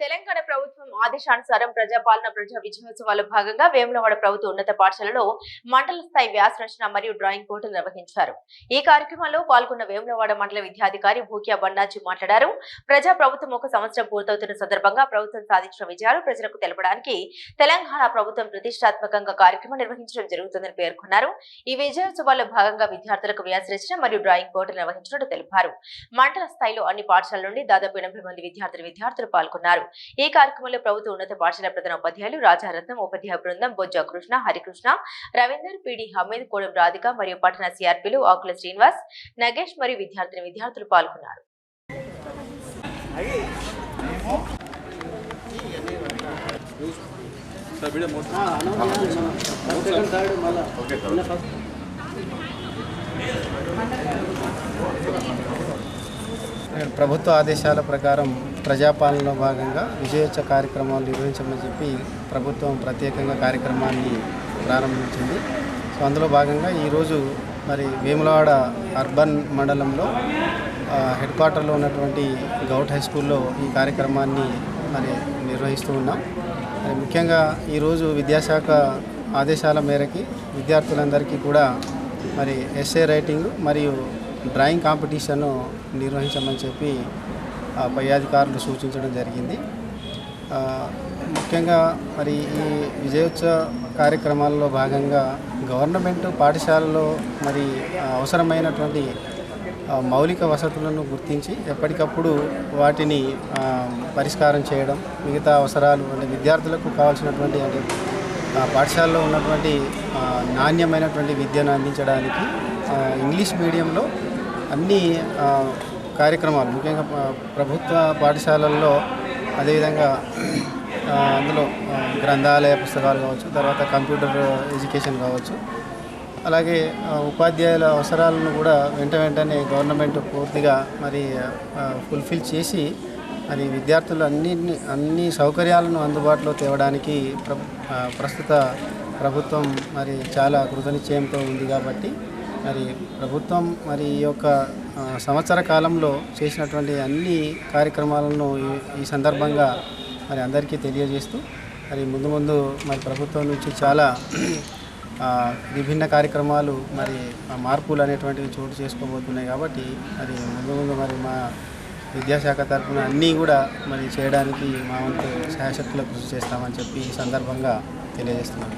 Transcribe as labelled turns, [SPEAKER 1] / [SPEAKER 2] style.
[SPEAKER 1] తెలంగాణ ప్రభుత్వం ఆదేశానుసారం ప్రజాపాలన ప్రజా విజయోత్సవాల్లో భాగంగా వేములవాడ ప్రభుత్వ ఉన్నత పాఠశాలలో మండల స్థాయి వ్యాస రచన మరియు డ్రాయింగ్ పోటీలు నిర్వహించారు. ఈ కార్యక్రమంలో పాల్గొన్న వేములవాడ మండల విద్యాధికారి భూక్యా బండాజీ మాట్లాడారు. ప్రజా ప్రభుత్వం ఒక సంవత్సరం పూర్తవుతున్న సందర్భంగా ప్రభుత్వం సాధించిన విజయాలు ప్రజలకు తెలపడానికి తెలంగాణ ప్రభుత్వం ప్రతిష్టాత్మకంగా కార్యక్రమం నిర్వహించడం జరుగుతుందని పేర్కొన్నారు. ఈ విజయోత్సవాల్లో భాగంగా విద్యార్థులకు వ్యాస రచన మరియు డ్రాయింగ్ పోటీలు నిర్వహించినట్టు తెలిపారు. మండల స్థాయిలో అన్ని పాఠశాలల నుండి దాదాపు ఎనభై మంది విద్యార్థులు విద్యార్థులు పాల్గొన్నారు. ఈ కార్యక్రమంలో ప్రభుత్వ ఉన్నత పాఠశాల ప్రధాన ఉపాధ్యాయులు రాజారత్నం ఉపాధ్యాయ బృందం బొజ్జ కృష్ణ హరికృష్ణ రవీందర్ పిడి హమీద్ కోడం రాధిక మరియు పట్టణ సిఆర్పీలు ఆకుల శ్రీనివాస్ నగేష్ మరియు విద్యార్థిని విద్యార్థులు పాల్గొన్నారు
[SPEAKER 2] ప్రభుత్వ ఆదేశాల ప్రకారం ప్రజాపాలనలో భాగంగా విజయోత్సవ కార్యక్రమాలు నిర్వహించమని చెప్పి ప్రభుత్వం ప్రత్యేకంగా కార్యక్రమాన్ని ప్రారంభించింది. సో అందులో భాగంగా ఈరోజు మరి వేములవాడ అర్బన్ మండలంలో హెడ్ క్వార్టర్లో ఉన్నటువంటి గౌట్ హై స్కూల్లో ఈ కార్యక్రమాన్ని మరి నిర్వహిస్తూ ఉన్నాం. మరి ముఖ్యంగా ఈరోజు విద్యాశాఖ ఆదేశాల మేరకి విద్యార్థులందరికీ కూడా మరి ఎస్ఏ రైటింగ్ మరియు డ్రాయింగ్ కాంపిటీషన్ నిర్వహించమని చెప్పి ఆ, పై అధికారులు సూచించడం జరిగింది. ముఖ్యంగా మరి ఈ విజయోత్సవ కార్యక్రమాల్లో భాగంగా గవర్నమెంట్ పాఠశాలలో మరి అవసరమైనటువంటి మౌలిక వసతులను గుర్తించి ఎప్పటికప్పుడు వాటిని పరిష్కారం చేయడం మిగతా అవసరాలు అంటే విద్యార్థులకు కావాల్సినటువంటి అంటే పాఠశాలలో ఉన్నటువంటి నాణ్యమైనటువంటి విద్యను అందించడానికి ఇంగ్లీష్ మీడియంలో అన్ని కార్యక్రమాలు ముఖ్యంగా ప్రభుత్వ పాఠశాలల్లో అదేవిధంగా అందులో గ్రంథాలయ పుస్తకాలు కావచ్చు తర్వాత కంప్యూటర్ ఎడ్యుకేషన్ కావచ్చు అలాగే ఉపాధ్యాయుల అవసరాలను కూడా వెంట వెంటనే గవర్నమెంట్ పూర్తిగా మరి ఫుల్ఫిల్ చేసి మరి విద్యార్థులు అన్ని అన్ని సౌకర్యాలను అందుబాటులో తేవడానికి ప్రస్తుత ప్రభుత్వం మరి చాలా కృతనిశ్చయంతో ఉంది కాబట్టి మరి ప్రభుత్వం మరి ఈ యొక్క సంవత్సర కాలంలో చేసినటువంటి అన్ని కార్యక్రమాలను ఈ- సందర్భంగా మరి అందరికీ తెలియజేస్తూ మరి ముందు ముందు మరి ప్రభుత్వం నుంచి చాలా విభిన్న కార్యక్రమాలు మరి మార్పులు అనేటువంటివి చోటు చేసుకోబోతున్నాయి కాబట్టి మరి ముందు ముందు మరి మా విద్యాశాఖ తరఫున అన్నీ కూడా మరి చేయడానికి మా వంతు శాయశక్తుల కృషి చేస్తామని చెప్పి ఈ సందర్భంగా తెలియజేస్తున్నాను.